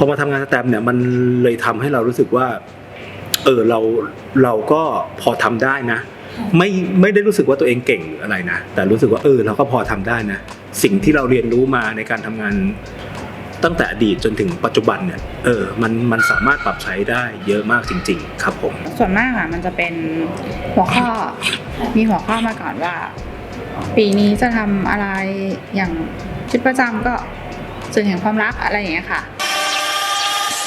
อมาทำงานสแตมเนี่ยมันเลยทำให้เรารู้สึกว่า เออเราเราก็พอทำได้นะ ไม่ไม่ได้รู้สึกว่าตัวเองเก่งหรืออะไรนะ แต่รู้สึกว่าเออเราก็พอทำได้นะ สิ่งที่เราเรียนรู้มาในการทำงานตั้งแต่อดีตจนถึงปัจจุบันเนี่ยเออมันมันสามารถปรับใช้ได้เยอะมากจริง ๆ ครับผม ส่วนมากอะมันจะเป็นหัวข้อมีหัวข้อมาก่อนว่า ปีนี้จะทำอะไรอย่างชีวิตประจำก็สื่อแห่งความรักอะไรอย่างเงี้ยค่ะ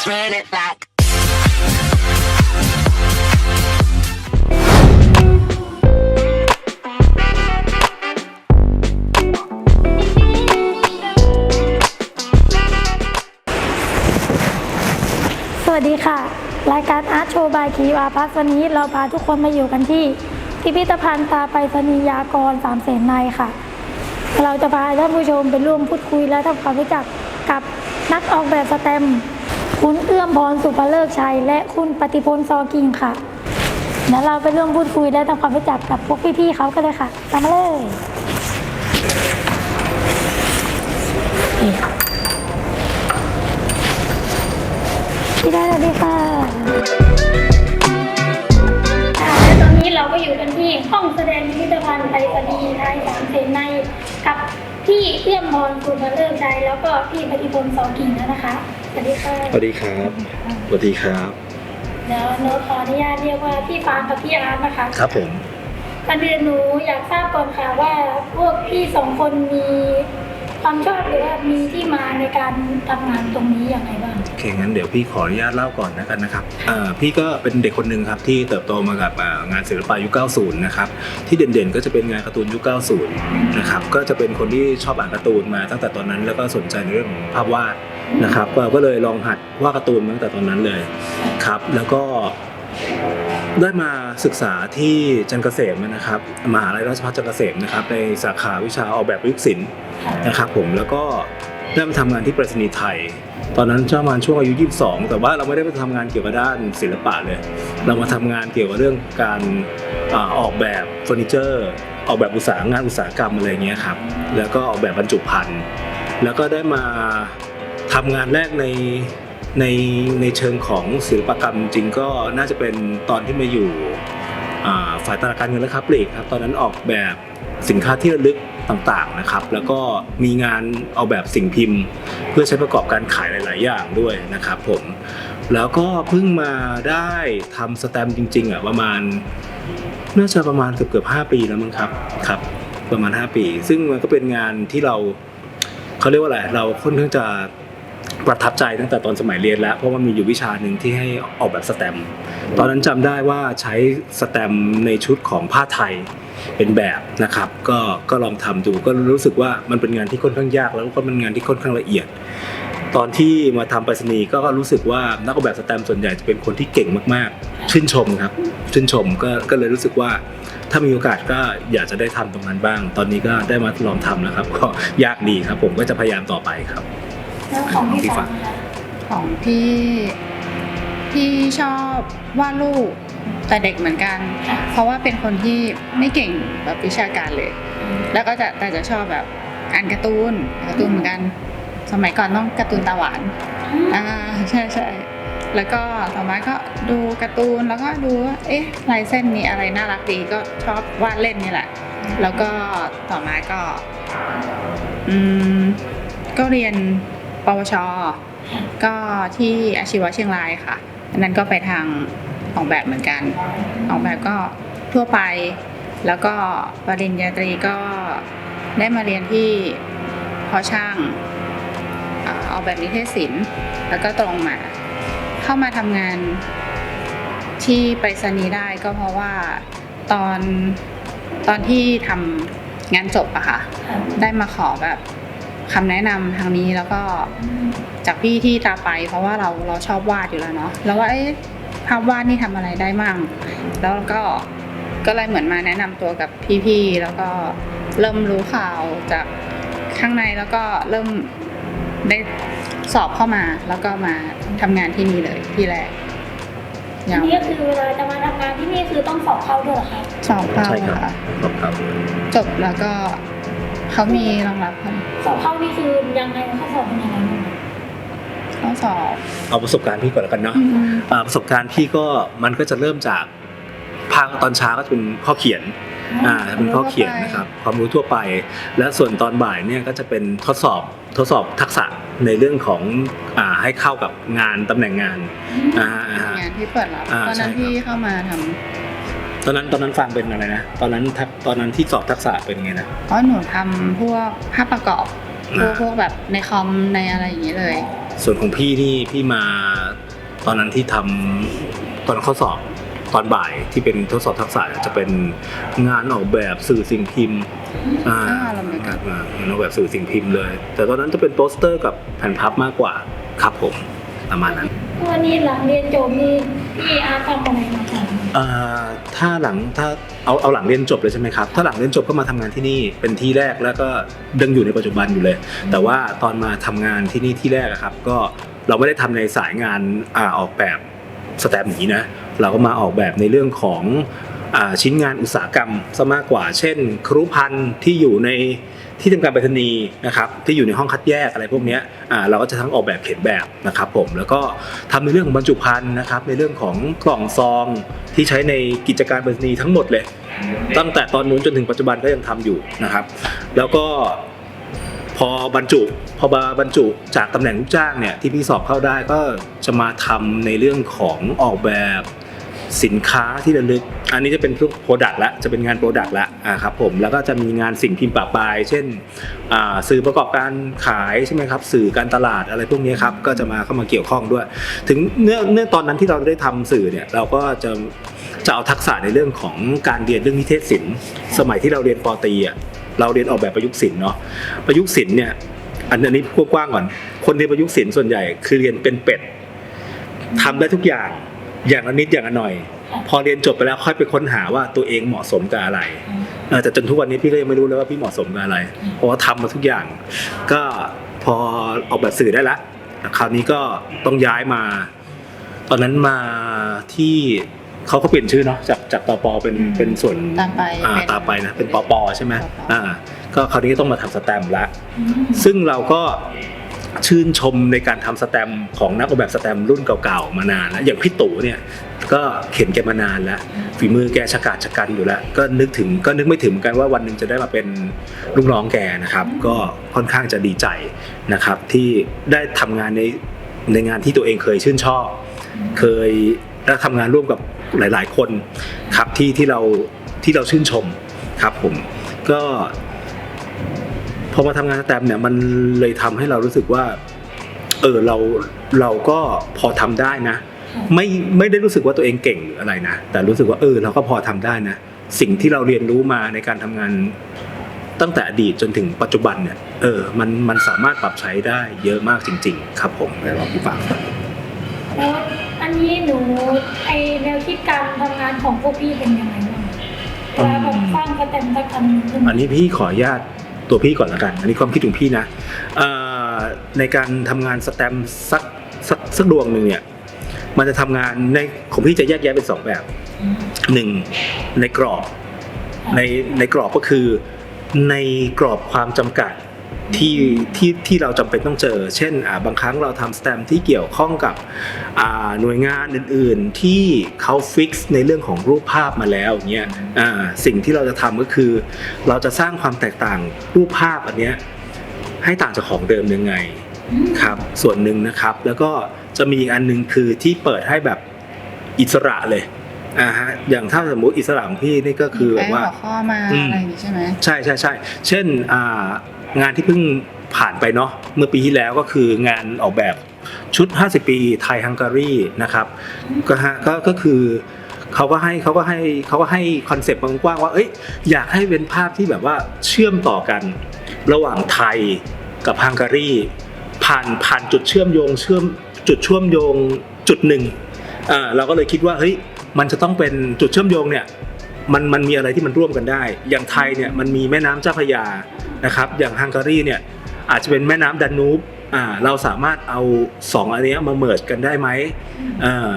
Run it back. สวัสดีค่ะ รายการอาร์ตโชว์บายคีวาพักวันนี้เราพาทุกคนมาอยู่กันที่พิพิธภัณฑ์ตาไปรษณียากรสามเสนในค่ะ เราจะพาท่านผู้ชมไปร่วมพูดคุยและทำความรู้จักกับนักออกแบบสแตม คุณเอื้อมพรสุภเลิกชัย และคุณปฏิพลซอกิงค่ะเดี๋ยวเราไปร่วมพูดคุยและทำความรู้จักกับพวกพี่ๆเขากันเลยค่ะตามมาเลยพี่ได้แล้วดีค่ะและตอนนี้เราก็อยู่กันที่ห้องแสดงพิพิธภัณฑ์ไปรษณีย์ไทยสามเสนในกับพี่เอื้อมพรสุภเลิกใจแล้วก็พี่ปฏิพลสองกิ่งแล้วนะคะ สวัสดีค่ะสวัสดีครับสวัสดีครับเดี๋ยวโน้ตขออนุญาตเรียกว่าพี่ฟางกับพี่อาร์ตนะคะครับผมก่อนอื่นหนูอยากทราบก่อนค่ะว่าพวกพี่สองคนมีความชอบหรือว่ามีที่มาในการทำงานตรงนี้อย่างไรบ้างโอเคงั้นเดี๋ยวพี่ขออนุญาตเล่าก่อนนะกันนะครับอ่าพี่ก็เป็นเด็กคนหนึ่งครับที่เติบโตมากับอ่างานศิลปะยุค 90 นะครับที่เด่นๆ ก็จะเป็นงานการ์ตูนยุค 90 นะครับก็จะเป็นคนที่ชอบอ่านการ์ตูนมาตั้งแต่ตอนนั้นแล้วก็สนใจในเรื่องของภาพวาด นะครับก็ก็เลยลองหัดวาดการ์ตูนตั้งแต่ตอนนั้นเลยครับ แล้วก็ได้มาศึกษาที่จันเกษมนะครับมหาลัยราชภัฏจันเกษมนะครับในสาขาวิชาออกแบบประยุกต์ศิลป์นะครับผมแล้วก็ได้มาทำงานที่ไปรษณีย์ไทย ตอนนั้นประมาช่วงอายุ 22 แต่ว่าเราไม่ได้ไปทำงานเกี่ยวกับด้านศิลปะเลย เรามาทำงานเกี่ยวกับเรื่องการอออกแบบเฟอร์นิเจอร์ ออกแบบอุตสาหงานอุตสาหกรรมอะไรเงี้ยครับแล้วก็ออกแบบบรรจุภัณฑ์แล้วก็ได้มา ทำงานแรกในในในเชิงของศิลปกรรมจริงก็น่าจะเป็นตอนที่มาอยู่ฝ่ายตลาดการเงินและค้าปลีกครับตอนนั้นออกแบบสินค้าที่ระลึกต่างๆนะครับ แล้วก็มีงานออกแบบสิ่งพิมพ์ เพื่อใช้ประกอบการขายหลาย ๆ อย่างด้วยนะครับผมแล้วก็เพิ่งมาได้ทำสแตมจริง ๆอะประมาณน่าจะประมาณเกือบเกือบห้าปีแล้วมั้งครับครับ ประมาณ 5 ปี ซึ่งมันก็เป็นงานที่เราเขาเรียกว่าอะไรเราค่อนข้างจะ ประทับใจตั้งแต่ตอนสมัยเรียนแล้ว เพราะว่ามีอยู่วิชาหนึ่งที่ให้ออกแบบสแตมป์ตอนนั้นจำได้ว่าใช้สแตมป์ในชุดของผ้าไทยเป็นแบบนะครับ ก็ก็ลองทำดูก็รู้สึกว่ามันเป็นงานที่ค่อนข้างยาก แล้วก็เป็นงานที่ค่อนข้างละเอียด ตอนที่มาทำไปรษณีย์ก็รู้สึกว่านักออกแบบสแตมป์ส่วนใหญ่จะเป็นคนที่เก่งมากๆ ชื่นชมครับ ชื่นชมก็ก็เลยรู้สึกว่าถ้ามีโอกาสก็อยากจะได้ทำตรงนั้นบ้าง ตอนนี้ก็ได้มาลองทำแล้วครับ ก็ยากดีครับผมก็จะพยายามต่อไปครับ แล้วของพี่พี่ฟาฟางงนะคะของพี่พี่ชอบวาดรูปแต่เด็กเหมือนกัน เพราะว่าเป็นคนที่ไม่เก่งแบบวิชาการเลย แล้วก็จะแต่จะชอบแบบอ่านการ์ตูนอ่านการ์ตูนเหมือนกัน สมัยก่อนต้องการ์ตูนตาหวานอ่าใช่ใช่แล้วก็ต่อมาก็ดูการ์ตูนแล้วก็ดูว่าเอ๊ะลายเส้นมีอะไรน่ารักดีก็ชอบวาดเล่นนี่แหละ แล้วก็ต่อมาก็ อืมก็เรียน ปวช ก็ที่อาชีวะเชียงรายค่ะอันนั้นก็ไปทางออกแบบเหมือนกัน ออกแบบก็ทั่วไป แล้วก็ปริญญาตรีก็ได้มาเรียนที่พอช่างอ่าออกแบบนิเทศศิลป์แล้วก็ตรงมา เข้ามาทำงานที่ไปรษณีย์ได้ก็เพราะว่าตอนตอนที่ทำงานจบอะค่ะ ได้มาขอแบบ คำแนะนำทางนี้แล้วก็จากพี่ที่ตาไป เพราะว่าเราเราชอบวาดอยู่แล้วเนาะแล้วว่าเอ๊ะภาพวาดนี่ทำอะไรได้มั่ง แล้วก็ก็เลยเหมือนมาแนะนำตัวกับพี่ๆแล้วก็เริ่มรู้ข่าวจากข้างในแล้วก็เริ่มได้สอบเข้ามาแล้วก็มาทำงานที่นี่เลยที่แรกอัยานวนี้ก็คือเวลาจะมาทำงานที่นี่คือต้องสอบเข้าด้วยเหรอคะสอบเข้าใช่ครับค่ะครับครับจบแล้วก็ เขามีรองรับค่ะสอบเข้านี่คือยังไงเขาสอบเป็นยังไงบ้างข้อสอบ เอาประสบการณ์พี่ก่อนแล้วกันเนาะอืม อ่าประสบการณ์พี่ก็มันก็จะเริ่มจากภาคตอนเช้าก็จะเป็นข้อเขียน อ่าเป็นข้อเขียนนะครับความรู้ทั่วไป และส่วนตอนบ่ายเนี่ยก็จะเป็นทดสอบทดสอบทักษะในเรื่องของอ่าให้เข้ากับงานตำแหน่งงานอ่าอ่า งานที่เปิดรับอ่าตอนนั้นใช่ครับ พี่เข้ามาทำ ตอนนั้นตอนนั้นฟังเป็นอะไรนะ ตอนนั้นทักตอนนั้นที่สอบทักษะเป็นไงนะอ๋อหนูทำพวกภาพประกอบพวกอ่าพวกแบบในคอมในอะไรอย่างนี้เลย ส่วนของพี่นี่พี่มาตอนนั้นที่ทำตอนข้อสอบตอนบ่ายที่เป็นทดสอบทักษะจะเป็นงานออกแบบสื่อสิ่งพิมพ์อ่าอ่าเราเหมือนกันงานออกแบบสื่อสิ่งพิมพ์เลย แต่ตอนนั้นจะเป็นโปสเตอร์กับแผ่นพับมากกว่าครับผมประมาณนั้น วันนี้หลังเรียนจบนี่ พี่อาร์ตทำอะไรมาก่อนอ่าถ้าหลังถ้าเอาเอาหลังเรียนจบเลยใช่ไหมครับ ถ้าหลังเรียนจบก็มาทำงานที่นี่เป็นที่แรกแล้วก็ยังอยู่ในปัจจุบันอยู่เลย แต่ว่าตอนมาทำงานที่นี่ที่แรกอะครับ ก็เราไม่ได้ทำในสายงานอาออกแบบสแตมป์อย่างนี้นะเราก็มาออกแบบในเรื่องของอาชิ้นงานอุตสาหกรรมซะมากกว่า เช่น ครุพันธ์ที่อยู่ใน ที่ทำการไปรษณีย์นะครับที่อยู่ในห้องคัดแยกอะไรพวกนี้อ่าเราก็จะทั้งออกแบบเขียนแบบนะครับผมแล้วก็ทำในเรื่องของบรรจุภัณฑ์นะครับในเรื่องของกล่องซองที่ใช้ในกิจการไปรษณีย์ทั้งหมดเลย ตั้งแต่ตอนนู้นจนถึงปัจจุบันก็ยังทำอยู่นะครับ แล้วก็พอบรรจุพอบาบรรจุจากตำแหน่งลูกจ้างเนี่ยที่พี่สอบเข้าได้ก็จะมาทำในเรื่องของออกแบบ สินค้าที่ระลึก อันนี้จะเป็นพวกโปรดักต์ละจะเป็นงานโปรดักต์ละอ่าครับผมแล้วก็จะมีงานสิ่งพิมพ์ปะปาย เช่นสื่อประกอบการขายใช่ไหมครับสื่อการตลาดอะไรพวกนี้ครับก็จะมาเข้ามาเกี่ยวข้องด้วย ถึงเนื่อเนื่อตอนนั้นที่เราได้ทำสื่อเนี่ยเราก็จะจะเอาทักษะในเรื่องของการเรียนเรื่องนิเทศศิลป์สมัยที่เราเรียนปอตรีอะเราเรียนออกแบบประยุกต์ศิลป์เนาะประยุกต์ศิลป์เนี่ยอันนนี้กว้างก่อน คนเรียนประยุกต์ศิลป์ส่วนใหญ่ คือเรียนเป็นเป็ดทำได้ทุกอย่าง อย่างละนิดอย่างละหน่อย พอเรียนจบไปแล้วค่อยไปค้นหาว่าตัวเองเหมาะสมกับอะไรเออแต่จนทุกวันนี้พี่ก็ยังไม่รู้เลยว่าพี่เหมาะสมกับอะไร เพราะว่าทำมาทุกอย่าง ก็พอออกแบบสื่อได้ละคราวนี้ก็ต้องย้ายมา ตอนนั้นมาที่เขาก็เปลี่ยนชื่อเนาะจากจากตปเป็นเป็นส่วนตามไปอ่าเป็นตามไปนะเป็นปปใช่ไหมปปอ่า ก็คราวนี้ก็ต้องมาทำสแตมป์ละซึ่งเราก็ ชื่นชมในการทำสแตมของนักออกแบบสแตมรุ่นเก่าๆมานานแล้วอย่างพี่ตู่เนี่ยก็เข็นแกมานานแล้ว ฝีมือแกชะกาจชะกันอยู่แล้ว ก็นึกถึงก็นึกไม่ถึงเหมือนกันว่าวันหนึ่งจะได้มาเป็นลูกน้องแกนะครับ ก็ค่อนข้างจะดีใจนะครับ ที่ได้ทำงานในในงานที่ตัวเองเคยชื่นชอบ เคยได้ทำงานร่วมกับหลาย ๆ คนครับที่ที่เราที่เราชื่นชมครับผมก็ พอมาทำงานสแตมป์เนี่ยมันเลยทำให้เรารู้สึกว่า เออเราเราก็พอทำได้นะ ไม่ไม่ได้รู้สึกว่าตัวเองเก่งหรืออะไรนะ แต่รู้สึกว่าเออเราก็พอทำได้นะ สิ่งที่เราเรียนรู้มาในการทำงานตั้งแต่อดีตจนถึงปัจจุบันเนี่ย เออ มันมันสามารถปรับใช้ได้เยอะมากจริง ๆ ครับผมไปลองพี่ฟังแล้วอันนี้หนูไอแนวคิดการทำงานของพวกพี่เป็นยังไงบ้างเวลาแบบสร้างสแตมป์สักอันหนึ่งขึ้นมาอันนี้พี่ขออนุญาต ตัวพี่ก่อนละกัน อันนี้ความคิดของพี่นะในการทำงานสแตมสักสักสักดวงหนึ่งเนี่ย มันจะทำงานในของพี่จะแยกแยะเป็นสองแบบหนึ่งในกรอบในในกรอบก็คือในกรอบความจำกัด ที่ที่ที่เราจำเป็นต้องเจอ เช่นอ่าบางครั้งเราทำสแตมป์ที่เกี่ยวข้องกับอ่าหน่วยงานอื่นๆ ที่เขาฟิกซ์ในเรื่องของรูปภาพมาแล้วเงี้ยอ่าสิ่งที่เราจะทำก็คือ เราจะสร้างความแตกต่างรูปภาพอันเนี้ยให้ต่างจากของเดิมยังไงครับ ส่วนหนึ่งนะครับ แล้วก็จะมีอีกอันหนึงคือที่เปิดให้แบบอิสระเลยอ่าฮะอย่างถ้าสมมติอิสระของพี่นี่ก็คือแบบว่าแปลหัวข้อมาอืมอะไรอย่างนี้ใช่ไหมใช่ใช่ใช่เช่นอ่า งานที่เพิ่งผ่านไปเนาะเมื่อปีที่แล้วก็คืองานออกแบบชุด 50 ปีไทยฮังการีนะครับก็ฮะก็ก็คือเขาก็ให้เขาก็ให้เขาก็ให้คอนเซปต์กว้างว่าเอ้ยอยากให้เป็นภาพที่แบบว่าเชื่อมต่อกันระหว่างไทยกับฮังการีผ่านผ่านจุดเชื่อมโยงเชื่อมจุดเชื่อมโยงจุดหนึ่งอ่าเราก็เลยคิดว่าเฮ้ยมันจะต้องเป็นจุดเชื่อมโยงเนี่ย มันมันมีอะไรที่มันร่วมกันได้ อย่างไทยเนี่ยมันมีแม่น้ำเจ้าพระยานะครับ อย่างฮังการีเนี่ยอาจจะเป็นแม่น้ำดานูบอ่าเราสามารถเอาสองอันนี้มาเมิร์จกันได้ไหมอ่า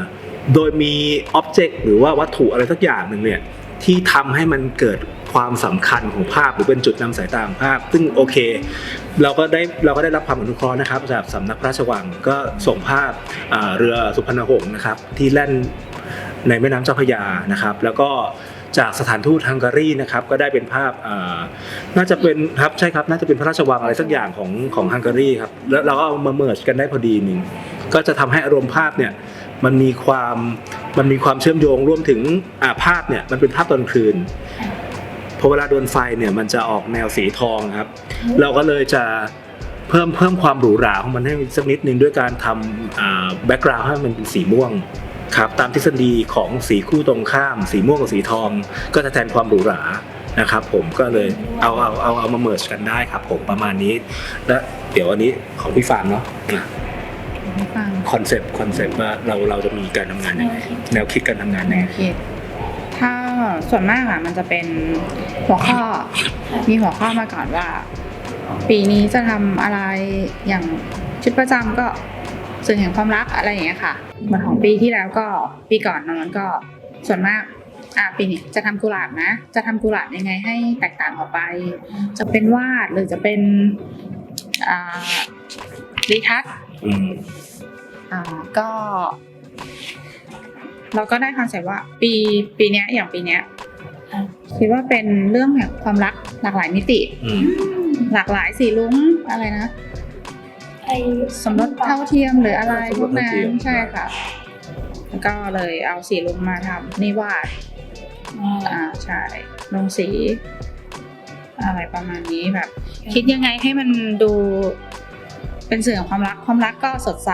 โดยมีอ็อบเจกต์หรือว่าวัตถุอะไรสักอย่างหนึ่งเนี่ยที่ทำให้มันเกิดความสำคัญของภาพหรือเป็นจุดนำสายตาของภาพ ซึ่งโอเค เราก็ได้เราก็ได้รับความอนุเคราะห์นะครับ จากสำนักพระราชวังก็ส่งภาพเรือสุพรรณหงษ์นะครับ ที่แล่นในแม่น้ำเจ้าพระยานะครับ แล้วก็ จากสถานทูตฮังการีนะครับก็ได้เป็นภาพน่าจะเป็นครับใช่ครับน่าจะเป็นพระราชวังอะไรสักอย่างของของฮังการีครับแล้วเราก็เอามาเมิร์จกันได้พอดีหนึ่งก็จะทำให้อารมณ์ภาพเนี่ยมันมีความมันมีความเชื่อมโยงรวมถึงภาพเนี่ยมันเป็นภาพตอนคืนพอเวลาโดนไฟเนี่ยมันจะออกแนวสีทองครับ เราก็เลยจะเพิ่มเพิ่มความหรูหราของมันให้สักนิดนึงด้วยการทำแบ็กกราวด์ให้มันเป็นสีม่วง ครับตามทฤษฎีของสีคู่ตรงข้าม สีม่วงกับสีทอง ก็จะแทนความหรูหรานะครับผมก็เลยเอาเอาเอาเอามาเมิร์ชกันได้ครับผมประมาณนี้ และเดี๋ยวอันนี้ของพี่ฟางเนาะไม่ฟังคอนเซปต์คอนเซปต์ว่าเราเราจะมีการทำงานยังไงแนวคิดการทำงานยังไงโอเคถ้าส่วนมากอะมันจะเป็นหัวข้อ มีหัวข้อมาก่อนว่า ปีนี้จะทำอะไรอย่างชุดประจำก็ สื่อแห่งความรักอะไรอย่างเงี้ยค่ะเหมือนของปีที่แล้วก็ปีก่อนนะมันก็ส่วนมากอ่าปีนี้จะทำกุหลาบนะ จะทำกุหลาบยังไงให้แตกต่างออกไป จะเป็นวาดหรือจะเป็นอ่ารีทัชอืมอ่าก็ เราก็ได้คอนเซ็ปต์ว่า ปีปีเนี้ยอย่างปีเนี้ยคิดว่าเป็นเรื่องแห่งความรักหลากหลายมิติอืมหลากหลายสีลุ้งอะไรนะไอ้ สมรสเท่าเทียมหรืออะไรสมพรวสกเท่านั้เทีนยมใช่ค่ะ แล้วก็เลยเอาสีลุ้งมาทำนี่วาดอ่าใช่ลงสีอะไรประมาณนี้แบบ คิดยังไงให้มันดูเป็นสื่อของความรักความรักก็สดใส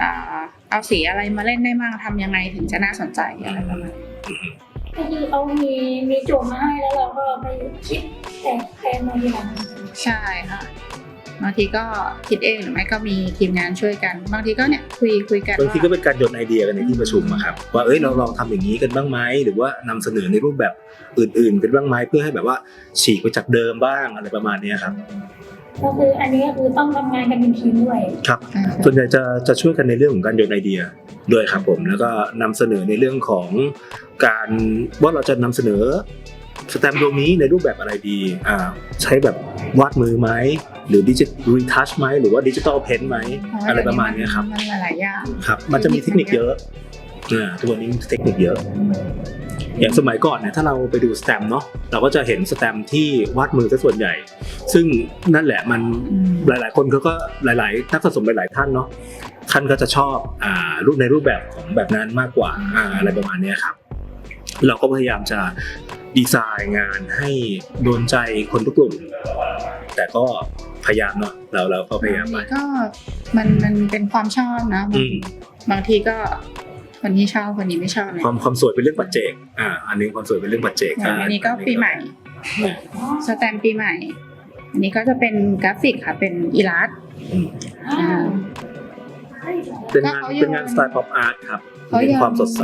อ่าเอาสีอะไรมาเล่นได้บ้างทำยังไงถึงจะน่าสนใจอะไรประมาณนี้ก็คือเขามีมีโจทย์มาให้แล้วเราก็ไปคิดแต่งแทนมาทีหลังใช่ค่ะ บางทีก็คิดเองหรือไม่ก็มีทีมงานช่วยกัน บางทีก็เนี่ยคุยคุยกันบางทีก็ว่าเป็นการโยนไอเดียกันในที่ประชุมอะครับว่าเอ้ยเราลองทำอย่างนี้กันบ้างไหมหรือว่านำเสนอในรูปแบบอื่นๆกันบ้างไหมเพื่อให้แบบว่าฉีกไปจากเดิมบ้างอะไรประมาณเนี้ยครับก็คืออันนี้ก็คือต้องทำงานกันเป็นทีมด้วยครับใช่ค่ะส่วนใหญ่จะจะช่วยกันในเรื่องของการโยนไอเดียด้วยครับผมแล้วก็นำเสนอในเรื่องของการว่าเราจะนำเสนอ สแตมป์ดวงนี้ในรูปแบบอะไรดีอ่าใช้แบบวาดมือไหมหรือดิจิทัลรีทัชไหมหรือว่าดิจิตอลเพนไหมเพราะว่าอะไรประมาณเนี้ยครับมันหลายๆอย่างครับมันจะมีเทคนิคเยอะเนี่ยตัวนี้เทคนิคเยอะ อย่างสมัยก่อนเนี่ยถ้าเราไปดูสแตมป์เนาะเราก็จะเห็นสแตมป์ที่วาดมือซะส่วนใหญ่ ซึ่งนั่นแหละมันอืมหลาย ๆ คนเขาก็หลาย ๆ นักสะสมหลาย ๆ ท่านเนาะท่านก็จะชอบอ่ารูปในรูปแบบของแบบนั้นมากกว่าอ่าอะไรประมาณเนี้ยครับเราก็พยายามจะ ดีไซน์งานให้โดนใจคนทุกกลุ่ม แต่ก็พยายามเนาะเราเราก็พยายามไปบางทีก็มันมันเป็นความชอบนะบางอืมบางทีก็คนนี้ชอบคนนี้ไม่ชอบเนี่ยความความสวยเป็นเรื่องปัจเจกอ่าอันนี้ความสวยเป็นเรื่องปัจเจกอย่างอันนี้ก็ปีใหม่สแตมป์ปีใหม่ อันนี้ก็จะเป็นกราฟิกค่ะเป็นอีลัสอืมอ่าเป็นงานก็เขาโยนเป็นงานสไตล์ป๊อปอาร์ตครับเขามียังความสดใส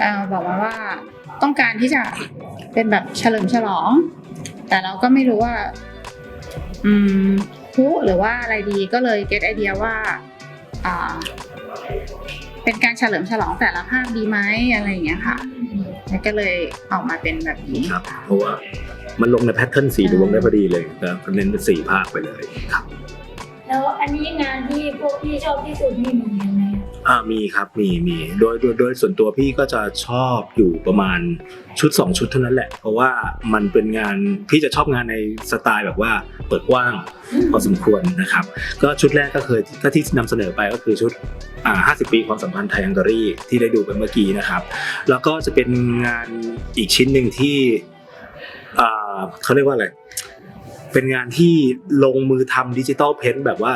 เอ่อบอกมาว่า ต้องการที่จะเป็นแบบเฉลิมฉลอง แต่เราก็ไม่รู้ว่า อืมพลุหรือว่าอะไรดีก็เลยเก็ตไอเดียว่าอ่า เป็นการเฉลิมฉลองแต่ละภาคดีไหมอะไรอย่างเงี้ยค่ะแล้วก็เลยออกมาเป็นแบบนี้ครับ เพราะว่ามันลงในแพทเทิร์นสีดวงได้พอดีเลยแล้วก็เน้นเป็นสีภาคไปเลยครับ แล้วอันนี้งานที่พวกพี่ชอบที่สุดนี่มียังไงอะอ่ามีครับมีมีโดยโดยโดยส่วนตัวพี่ก็จะชอบอยู่ประมาณชุด 2 ชุดเท่านั้นแหละ เพราะว่ามันเป็นงานพี่จะชอบงานในสไตล์แบบว่าเปิดกว้างพอสมควรนะครับ ก็ชุดแรกก็เคยก็ที่นำเสนอไปก็คือชุดอ่า50 ปีความสัมพันธ์ไทยฮังการีที่ได้ดูไปเมื่อกี้นะครับ แล้วก็จะเป็นงานอีกชิ้นหนึ่งที่อ่าเขาเรียกว่าอะไร เป็นงานที่ลงมือทำดิจิตอลเพนแบบว่า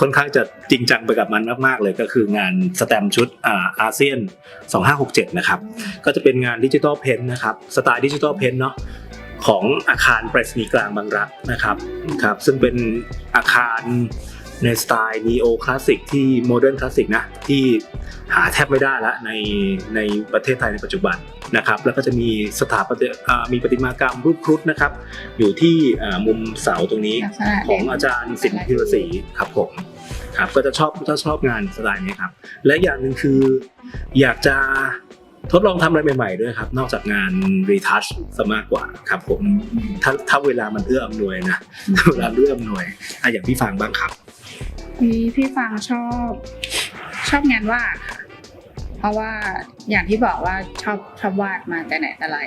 ค่อนข้างจะจริงจังไปกับมันมาก ๆ เลยก็คืองานสแตมชุดอาอาเซียน 2567 นะครับ ก็จะเป็นงานดิจิตอลเพนนะครับ สไตล์ดิจิตอลเพนเนาะของอาคารไปรษณีย์กลางบางรักนะครับครับ ซึ่งเป็นอาคาร ในสไตล์นีโอคลาสสิกที่โมเดิร์นคลาสสิกนะที่หาแทบไม่ได้ละในในประเทศไทยในปัจจุบันนะครับแล้วก็จะมีสถาปัตยอ่ามีประติมากรรมรูปครุฑนะครับ อยู่ที่อ่ามุมเสาตรงนี้ลักษณะของอาจารย์สินพิรศรีครับผมครับก็จะชอบจะชอบงานสไตล์นี้ครับ และอย่างหนึ่งคืออยากจะ ทดลองทำอะไรใหม่ๆด้วยครับ นอกจากงานรีทัชซะมากกว่าครับผมถ้าถ้าเวลามันเอื้ออำนวยนะเวลาเอื้ออำนวยอะอย่างพี่ฟังบ้างครับพี่พี่ฟังชอบ ชอบงานวาดค่ะเพราะว่าอย่างที่บอกว่าชอบชอบวาดมาแต่ไหนแต่ไร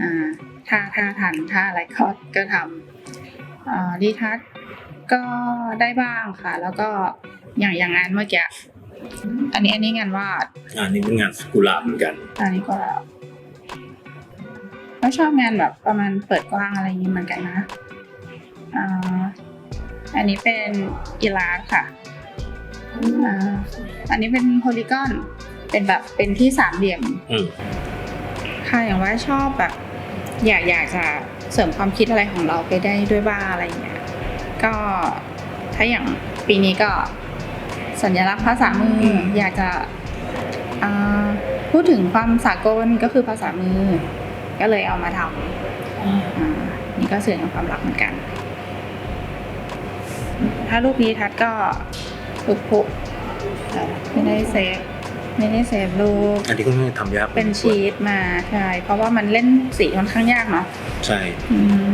อ่าถ้าถ้าทันถ้าอะไรก็ก็ทำอ่าดีทัศน์ก็ได้บ้างค่ะ แล้วก็อย่างอย่างงานเมื่อกี้ อันนี้อันนี้งานวาดอันนี้เป็นงานสกุหลาบเหมือนกัน อันนี้ก็แล้วก็ชอบงานแบบประมาณเปิดกว้างอะไรอย่างนี้เหมือนกันนะอ่าอันนี้เป็นกีฬาค่ะอ่าอันนี้เป็นโพลีกอน เป็นแบบเป็นที่สามเหลี่ยม อืมค่ะอย่างว่าชอบแบบ อยากอยากจะเสริมความคิดอะไรของเราไปได้ด้วยบ้างอะไรอย่างเงี้ยก็ถ้าอย่างปีนี้ก็ สัญลักษณ์ภาษามือออยากจะอ่าพูดถึงความสากลก็คือภาษามือ ก็เลยเอามาทำอ่านี่ก็สื่อถึงความรักเหมือนกัน ถ้ารูปนี้ทัดก็ปุกปุกเอ่อไม่ได้เซฟไม่ได้เซฟรูปอันนี้ก็ไม่ทำยากเป็นชีตมาใช่เพราะว่ามันเล่นสีค่อนข้างยากเนาะใช่อืม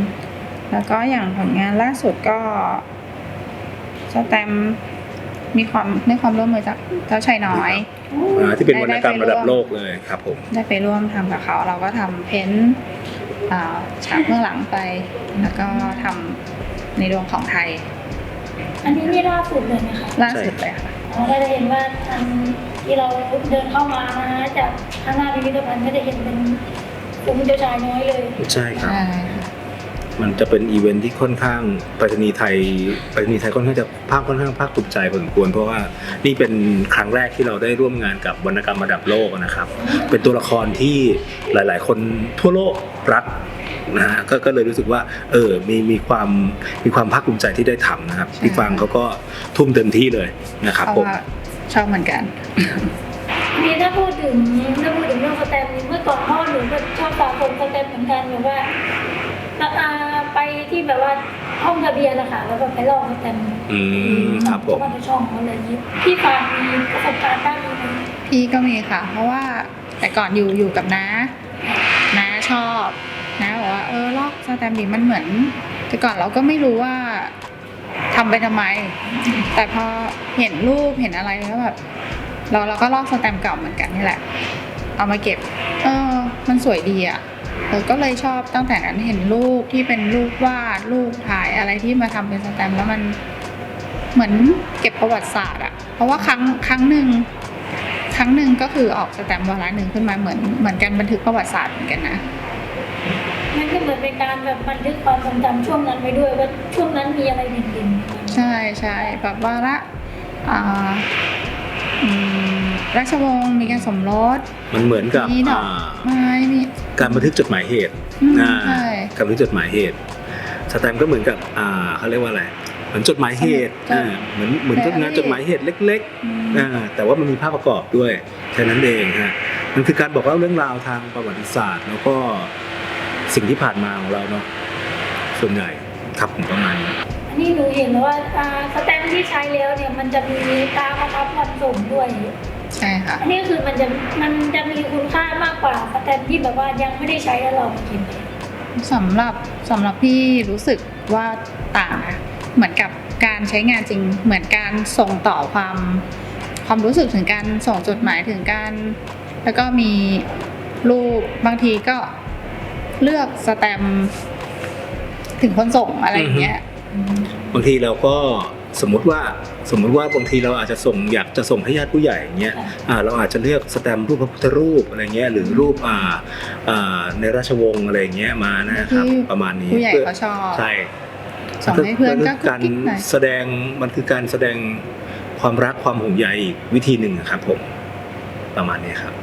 แล้วก็อย่างผลงานล่าสุดก็สแตมป์ มีความได้ความร่วมมือจากเจ้าชายน้อย อ่าที่เป็นวรรณกรรมได้ไประดับร่วมโลกเลยครับผม ได้ไปร่วมทำกับเขา เราก็ทำเพ้นท์อ่าฉากเบื้องหลังไป แล้วก็ทำในดวงของไทยอันนี้นี่ล่าสุดเลยนะคะล่าสุดเลยค่ะ เราก็จะเห็นว่าทางที่เราเดินเข้ามานะจากข้างหน้าพิพิธภัณฑ์ก็จะเห็นเป็นกลุ่มเจ้าชายน้อยเลย ใช่ครับ ใช่ค่ะ มันจะเป็นอีเวนท์ที่ค่อนข้างไปรษณีย์ไทยไปรษณีย์ไทยค่อนข้างจะภาคค่อนข้างภาคภูมิใจพอสมควรเพราะว่านี่เป็นครั้งแรกที่เราได้ร่วมงานกับวรรณกรรมระดับโลกนะครับ เป็นตัวละครที่หลาย ๆ คนทั่วโลกรักนะฮะก็ก็เลยรู้สึกว่าเออมีมีความมีความภาคภูมิใจที่ได้ทำนะครับพี่ฟังเขาก็ทุ่มเต็มที่เลยนะครับเพราะผมว่าชอบเหมือนกัน นี่ถ้าพูดถึงถ้าพูดถึงเรื่องสแตมป์นี่เมื่อก่อนพ่อหนูก็ชอบสะสมสแตมป์เหมือนกันแบบว่า ราคาไปที่แบบว่าห้องทะเบียนนะคะแล้วก็ไปลอกสแตมป์อืมครับผม ว่าในช่องเขาอะไรอย่างนี้พี่ปานมีประสบการณ์ด้านนี้ไหมพี่ก็มีค่ะ เพราะว่าแต่ก่อนอยู่อยู่กับน้าน้าชอบน้าบอกว่าเออลอกสแตมป์ดิมันเหมือน แต่ก่อนเราก็ไม่รู้ว่าทำไปทำไม แต่พอเห็นรูปเห็นอะไรแล้วแบบเราเราก็ลอกสแตมป์เก่าเหมือนกันนี่แหละ เอามาเก็บ เออ มันสวยดีอะ เออก็เลยชอบตั้งแต่นั้นเห็นรูปที่เป็นรูปวาดรูปถ่ายอะไรที่มาทำเป็นสแตมป์แล้วมันเหมือนเก็บประวัติศาสตร์อะเพราะว่าครั้งครั้งหนึ่งครั้งหนึ่งก็คือออกสแตมป์วาระหนึ่งขึ้นมาเหมือนเหมือนกันบันทึกประวัติศาสตร์เหมือนกันนะมันก็เหมือนเป็นการแบบบันทึกความทรงจำช่วงนั้นไว้ด้วยว่าช่วงนั้นมีอะไรเด่นๆใช่ใช่แบบวาระอ่าอืม ราชวงศ์มีการสมรส มันเหมือนกับมีดอกอ่าไม้มี การบันทึกจดหมายเหตุอืมอ่าใช่ การบันทึกจดหมายเหตุสแตมป์ก็เหมือนกับอ่าเขาเรียกว่าอะไรเหมือนจดหมายเหตุใช่อ่าเหมือนเหมือนใช่งานจดหมายเหตุเล็กอืมๆอ่าแต่ว่ามันมีภาพประกอบด้วยแค่นั้นเองฮะมันคือการบอกเล่าเรื่องราวทางประวัติศาสตร์ แล้วก็สิ่งที่ผ่านมาของเราเนาะส่วนใหญ่ครับผมประมาณนี้อันนี้หนูเห็นแล้วว่าอ่าสแตมป์ที่ใช้แล้วเนี่ยมันจะมีตาประทับวันส่งด้วย ใช่ค่ะ อันนี้คือมันจะมันจะมีคุณค่ามากกว่าสแตมป์ที่แบบว่ายังไม่ได้ใช้แล้วเรามากินสำหรับสำหรับพี่รู้สึกว่าต่างนะเหมือนกับการใช้งานจริง เหมือนการส่งต่อความความรู้สึกถึงการส่งจดหมายถึงการ แล้วก็มีรูปบางทีก็เลือกสแตมป์ถึงคนส่งอะไรอย่างเงี้ย บางทีเราก็ สมมุติว่าสมมุติว่าบางทีเราอาจจะส่งอยากจะส่งให้ญาติผู้ใหญ่อย่างเงี้ยค่ะอ่าเราอาจจะเลือกสแตมป์รูปพระพุทธรูปอะไรเงี้ยหรือรูปอ่าอ่าในราชวงศ์อะไรเงี้ยมานะครับที่ประมาณนี้ผู้ใหญ่พื่อเขาชอบใช่ส่งให้เพื่อนก็มัคืการกุ๊กกิ๊กหน่อยแสดงมันคือการแสดงความรักความห่วงใยอีกวิธีหนึ่งอะครับผมประมาณนี้ครับไม่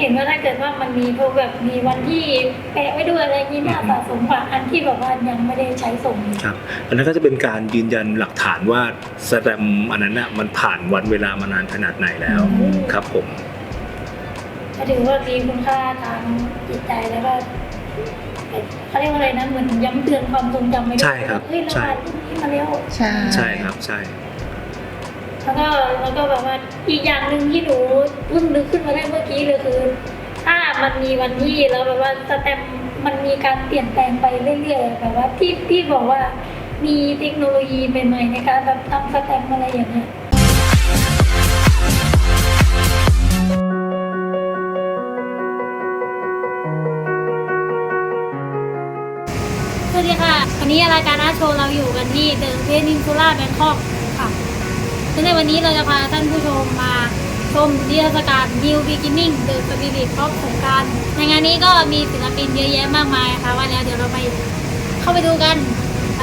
เห็นว่าถ้าเกิดว่ามันมีพวกแบบมีวันที่แปะไว้ด้วยอะไรอย่างนี้น่าสะสมกว่าอันที่แบบว่ายังไม่ได้ใช้ส่งครับอันนั้นก็จะเป็นการยืนยันหลักฐานว่าสแตมป์อันนั้นน่ะมันผ่านวันเวลามานานขนาดไหนแล้วอืมครับผมก็ถือว่ามีคุณค่าทางจิตใจแล้วก็เขาเรียกว่าอะไรนะเหมือนย้ำเตือนความทรงจำไว้ด้วยใช่ครับเฮ้ยเราใช่ผ่านรุ่นนี้มาแล้วใช่ใช่ครับใช่ แล้วก็แล้วก็แบบว่าอีกอย่างหนึ่งที่หนูเพิ่งนึกขึ้นมาได้เมื่อกี้เลยคือถ้ามันมีวันที่แล้วแบบว่าสแตมมันมีการเปลี่ยนแปลงไปเรื่อยๆแบบว่าที่พี่บอกว่ามีเทคโนโลยีใหม่ๆในการแบบทำสแตมอะไรอย่างเงี้ยสวัสดีค่ะ วันนี้รายการอาโชว์เราอยู่กันที่เดอะเพนินซูล่าแบงคอก ซึ่งในวันนี้เราจะพาท่านผู้ชมมาชมนิทรรศการ New Beginning The Spirit of สงกรารในงานนี้ก็มีศิลปินเยอะแยะมากมายค่ะว่าแล้วเดี๋ยวเราไปเข้าไปดูกันไป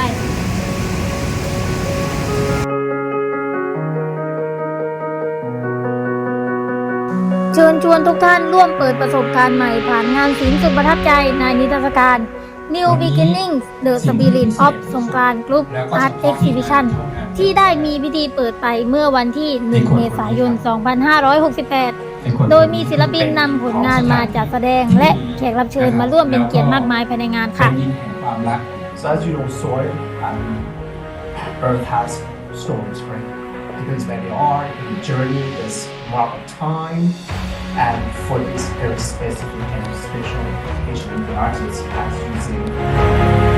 เชิญชวนทุกท่านร่วมเปิดประสบการณ์ใหม่ผ่านงานศิลป์สุดประทับใจในนิทรรศการ New Beginnings The Spirit of สงกรานต์ Group Art Exhibition ที่ได้มีพิธีเปิดไปเมื่อวันที่ 1 เมษายน 2568 โดยมีศิลปินนำผลงานมาจัดแสดง และแขกรับเชิญมาร่วมเป็นเกียรติมากมายภายในงานค่ะ ความรัก So as you know, soil and earth has storms, right? Depends where they are in the journey, there's mark of time, and for this very specific and special occasion, the artist has using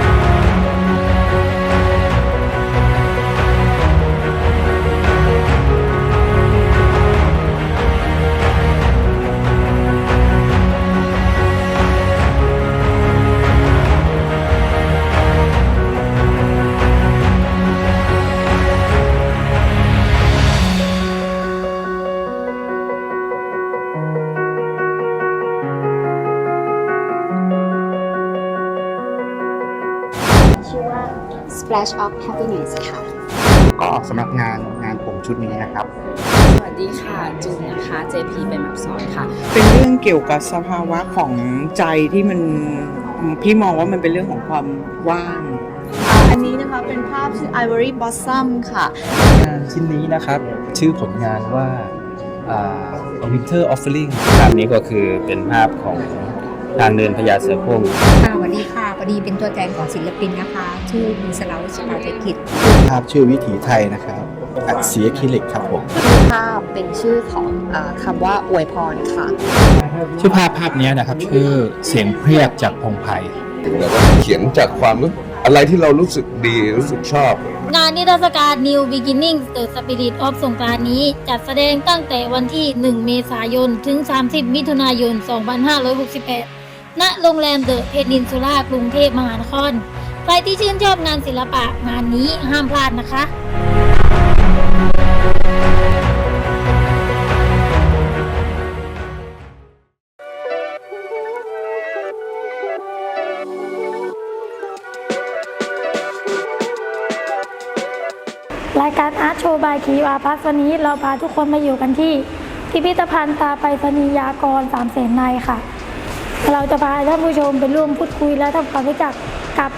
Splash of Happiness ค่ะ ก็สำหรับงานงานผมชุดนี้นะครับ สวัสดีค่ะจูนนะคะ JP เป็นแบบสอนค่ะ เป็นเรื่องเกี่ยวกับสภาวะของใจที่มันพี่มองว่ามันเป็นเรื่องของความว่าง อันนี้นะคะเป็นภาพชื่อ Ivory Blossom ค่ะ งานชิ้นนี้นะครับ ชื่อผลงานว่าอ่า Winter Offering ภาพนี้ก็คือเป็นภาพของทางเดินพญาเสือโคร่ง ค่ะสวัสดีค่ะ พอดีเป็นตัวแทนของศิลปินนะคะ ชื่อมีสลาวชิปาเจกิจภาพชื่อวิถีไทยนะครับ อัดสีอะคริลิกครับผมภาพเป็นชื่อของเออคำว่าอวยพรค่ะ ชื่อภาพภาพนี้นะครับ ชื่อเสียงเพรียบจากพงไพรแบบว่าเขียนจากความรู้อะไรที่เรารู้สึกดีรู้สึกชอบ งานนิทรรศการ New Beginnings The Spirit of สงกรานต์นี้ จัดแสดงตั้งแต่วันที่ 1 เมษายน ถึง 30 มิถุนายน 2568 ณโรงแรมเดอะเพนินซูล่ากรุงเทพมหานคร ใครที่ชื่นชอบงานศิลปะงานนี้ห้ามพลาดนะคะรายการอาร์ตโชว์บายคีวาพัสวันนี้เราพาทุกคนมาอยู่กันที่ พิพิธภัณฑ์ตาไปรษณียากรสามเสนในค่ะ เราจะพาท่านผู้ชมไปร่วมพูดคุยและทำความรู้จักกับ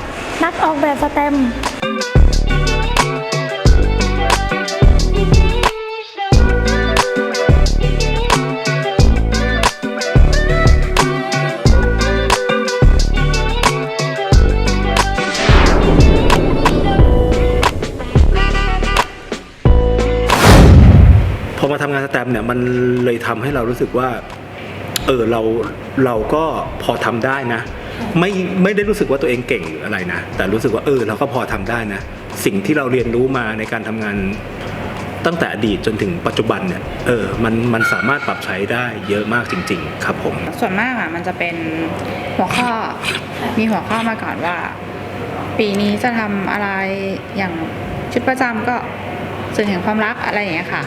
นักออกแบบสแตมพอมาทำงานสแตมป์เนี่ยมันเลยทำให้เรารู้สึกว่า เออเราเราก็พอทำได้นะ ไม่ไม่ได้รู้สึกว่าตัวเองเก่งหรืออะไรนะ แต่รู้สึกว่าเออเราก็พอทำได้นะ สิ่งที่เราเรียนรู้มาในการทำงานตั้งแต่อดีตจนถึงปัจจุบันเนี่ยเออมันมันสามารถปรับใช้ได้เยอะมากจริง ๆ ครับผม ส่วนมากอะมันจะเป็นหัวข้อมีหัวข้อมาก่อนว่า ปีนี้จะทำอะไรอย่างชุดประจำก็สื่อถึงความรักอะไรอย่างเงี้ยค่ะ